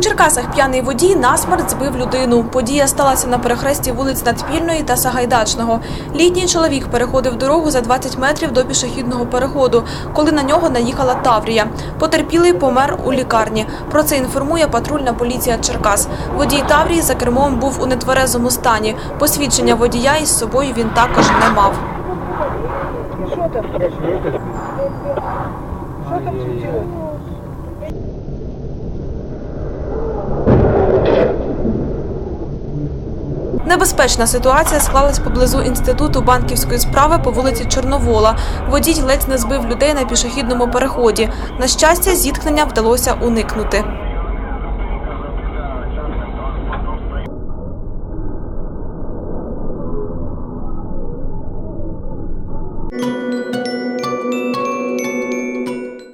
Черкасах п'яний водій насмерть збив людину. Подія сталася на перехресті вулиць Надпільної та Сагайдачного. Літній чоловік переходив дорогу за 20 метрів до пішохідного переходу, коли на нього наїхала Таврія. Потерпілий помер у лікарні. Про це інформує патрульна поліція Черкас. Водій Таврії за кермом був у нетверезому стані. Посвідчення водія із собою він також не мав. Що там случилось? Небезпечна ситуація склалась поблизу інституту банківської справи по вулиці Чорновола. Водій ледь не збив людей на пішохідному переході. На щастя, зіткнення вдалося уникнути.